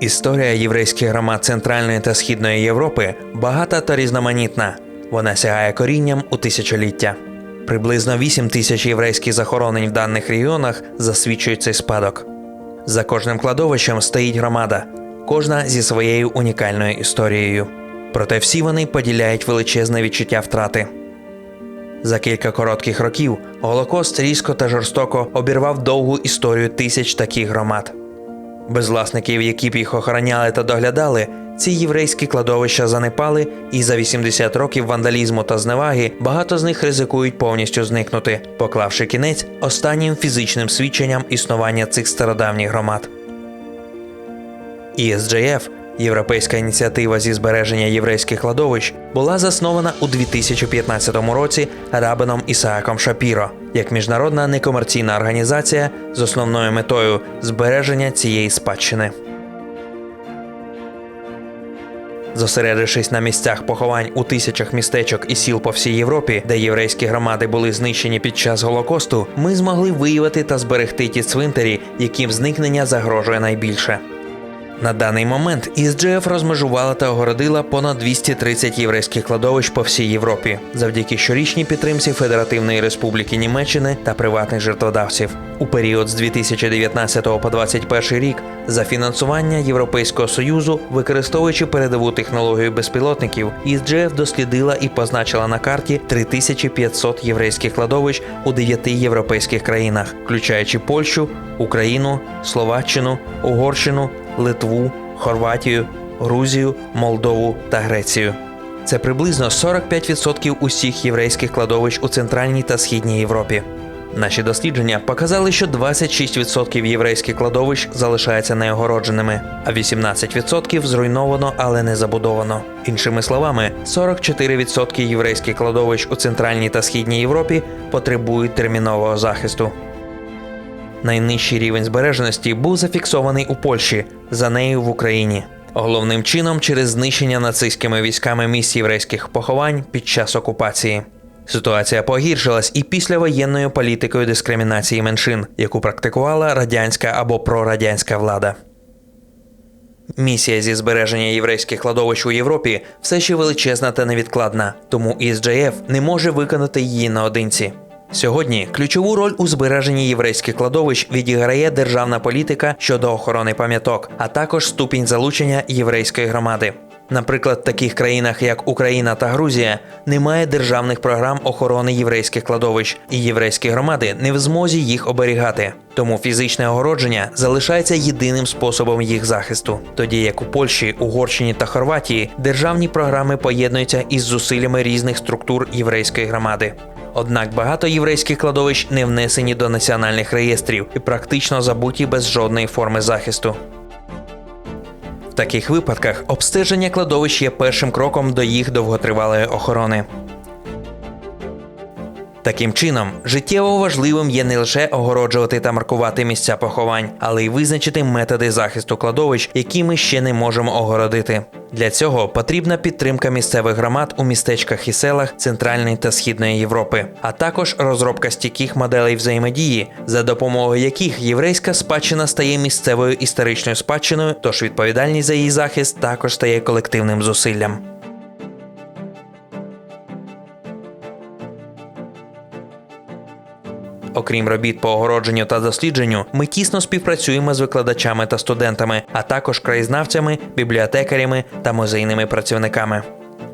Історія єврейських громад Центральної та Східної Європи багата та різноманітна. Вона сягає корінням у тисячоліття. Приблизно 8 тисяч єврейських захоронень в даних регіонах засвідчують цей спадок. За кожним кладовищем стоїть громада, кожна зі своєю унікальною історією. Проте всі вони поділяють величезне відчуття втрати. За кілька коротких років Голокост різко та жорстоко обірвав довгу історію тисяч таких громад. Без власників, які б їх охороняли та доглядали, ці єврейські кладовища занепали, і за 80 років вандалізму та зневаги багато з них ризикують повністю зникнути, поклавши кінець останнім фізичним свідченням існування цих стародавніх громад. ESJF – Європейська ініціатива зі збереження єврейських кладовищ була заснована у 2015 році рабином Ісааком Шапіро як міжнародна некомерційна організація з основною метою збереження цієї спадщини. Зосередившись на місцях поховань у тисячах містечок і сіл по всій Європі, де єврейські громади були знищені під час Голокосту, ми змогли виявити та зберегти ті цвинтарі, яким зникнення загрожує найбільше. На даний момент ІСДЖФ розмежувала та огородила понад 230 єврейських кладовищ по всій Європі завдяки щорічній підтримці Федеративної Республіки Німеччини та приватних жертводавців. У період з 2019 по 2021 рік за фінансування Європейського союзу, використовуючи передову технологію безпілотників, ІСДЖФ дослідила і позначила на карті 3500 єврейських кладовищ у 9 європейських країнах, включаючи Польщу, Україну, Словаччину, Угорщину. Литву, Хорватію, Грузію, Молдову та Грецію. Це приблизно 45% усіх єврейських кладовищ у центральній та східній Європі. Наші дослідження показали, що 26% єврейських кладовищ залишаються неогородженими, а 18% зруйновано, але не забудовано. Іншими словами, 44% єврейських кладовищ у центральній та східній Європі потребують термінового захисту. Найнижчий рівень збереженості був зафіксований у Польщі, за нею в Україні. Головним чином через знищення нацистськими військами місць єврейських поховань під час окупації. Ситуація погіршилась і після воєнною політикою дискримінації меншин, яку практикувала радянська або прорадянська влада. Місія зі збереження єврейських кладовищ у Європі все ще величезна та невідкладна, тому ІСДЖФ не може виконати її наодинці. Сьогодні ключову роль у збереженні єврейських кладовищ відіграє державна політика щодо охорони пам'яток, а також ступінь залучення єврейської громади. Наприклад, в таких країнах, як Україна та Грузія, немає державних програм охорони єврейських кладовищ, і єврейські громади не в змозі їх оберігати. Тому фізичне огородження залишається єдиним способом їх захисту. Тоді як у Польщі, Угорщині та Хорватії державні програми поєднуються із зусиллями різних структур єврейської громади. Однак багато єврейських кладовищ не внесені до національних реєстрів і практично забуті без жодної форми захисту. В таких випадках обстеження кладовищ є першим кроком до їх довготривалої охорони. Таким чином, життєво важливим є не лише огороджувати та маркувати місця поховань, але й визначити методи захисту кладовищ, які ми ще не можемо огородити. Для цього потрібна підтримка місцевих громад у містечках і селах Центральної та Східної Європи, а також розробка стійких моделей взаємодії, за допомогою яких єврейська спадщина стає місцевою історичною спадщиною, тож відповідальність за її захист також стає колективним зусиллям. Окрім робіт по огородженню та дослідженню, ми тісно співпрацюємо з викладачами та студентами, а також краєзнавцями, бібліотекарями та музейними працівниками.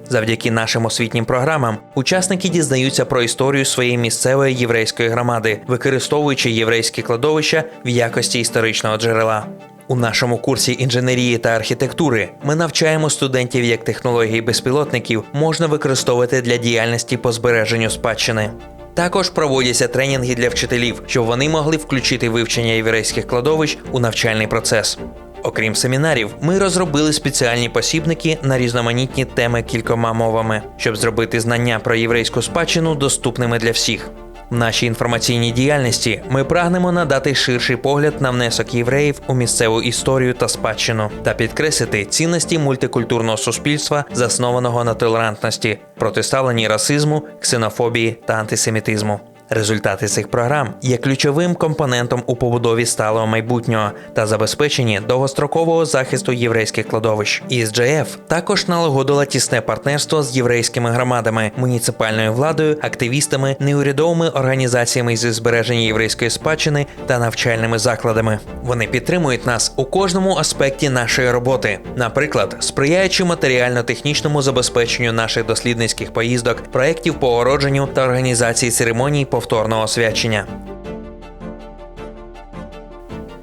Завдяки нашим освітнім програмам учасники дізнаються про історію своєї місцевої єврейської громади, використовуючи єврейські кладовища в якості історичного джерела. У нашому курсі інженерії та архітектури ми навчаємо студентів, як технології безпілотників можна використовувати для діяльності по збереженню спадщини. Також проводяться тренінги для вчителів, щоб вони могли включити вивчення єврейських кладовищ у навчальний процес. Окрім семінарів, ми розробили спеціальні посібники на різноманітні теми кількома мовами, щоб зробити знання про єврейську спадщину доступними для всіх. Нашій інформаційній діяльності ми прагнемо надати ширший погляд на внесок євреїв у місцеву історію та спадщину та підкреслити цінності мультикультурного суспільства, заснованого на толерантності, протиставленні расизму, ксенофобії та антисемітизму. Результати цих програм є ключовим компонентом у побудові сталого майбутнього та забезпеченні довгострокового захисту єврейських кладовищ. ІСДЖФ також налагодила тісне партнерство з єврейськими громадами, муніципальною владою, активістами, неурядовими організаціями зі збереження єврейської спадщини та навчальними закладами. Вони підтримують нас у кожному аспекті нашої роботи, наприклад, сприяючи матеріально-технічному забезпеченню наших дослідницьких поїздок, проєктів по огородженню та організації церемоній повторного освячення.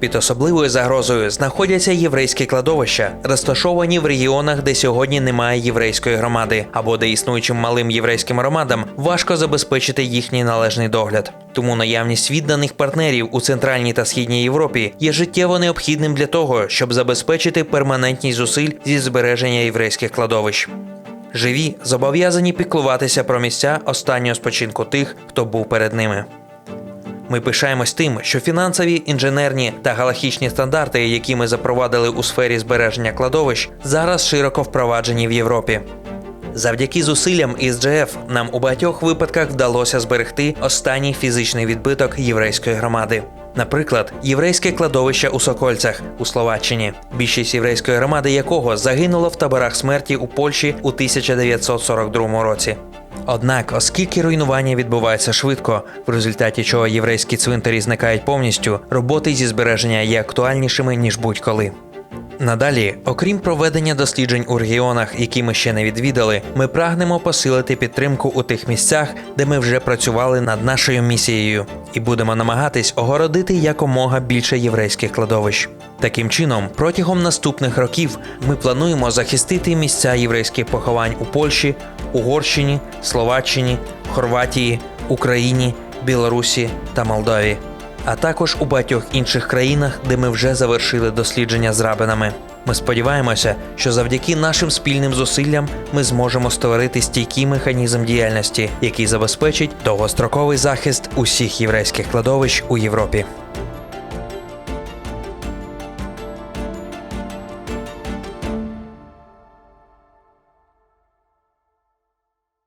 Під особливою загрозою знаходяться єврейські кладовища, розташовані в регіонах, де сьогодні немає єврейської громади, або де існуючим малим єврейським громадам важко забезпечити їхній належний догляд. Тому наявність відданих партнерів у центральній та східній Європі є життєво необхідним для того, щоб забезпечити перманентність зусиль зі збереження єврейських кладовищ. Живі зобов'язані піклуватися про місця останнього спочинку тих, хто був перед ними. Ми пишаємось тим, що фінансові, інженерні та галактичні стандарти, які ми запровадили у сфері збереження кладовищ, зараз широко впроваджені в Європі. Завдяки зусиллям ІСДЖФ нам у багатьох випадках вдалося зберегти останній фізичний відбиток єврейської громади. Наприклад, єврейське кладовище у Сокольцях у Словаччині, більшість єврейської громади якого загинуло в таборах смерті у Польщі у 1942 році. Однак, оскільки руйнування відбувається швидко, в результаті чого єврейські цвинтарі зникають повністю, роботи зі збереження є актуальнішими ніж будь-коли. Надалі, окрім проведення досліджень у регіонах, які ми ще не відвідали, ми прагнемо посилити підтримку у тих місцях, де ми вже працювали над нашою місією, і будемо намагатись огородити якомога більше єврейських кладовищ. Таким чином, протягом наступних років ми плануємо захистити місця єврейських поховань у Польщі, Угорщині, Словаччині, Хорватії, Україні, Білорусі та Молдові а також у багатьох інших країнах, де ми вже завершили дослідження з рабинами. Ми сподіваємося, що завдяки нашим спільним зусиллям ми зможемо створити стійкий механізм діяльності, який забезпечить довгостроковий захист усіх єврейських кладовищ у Європі.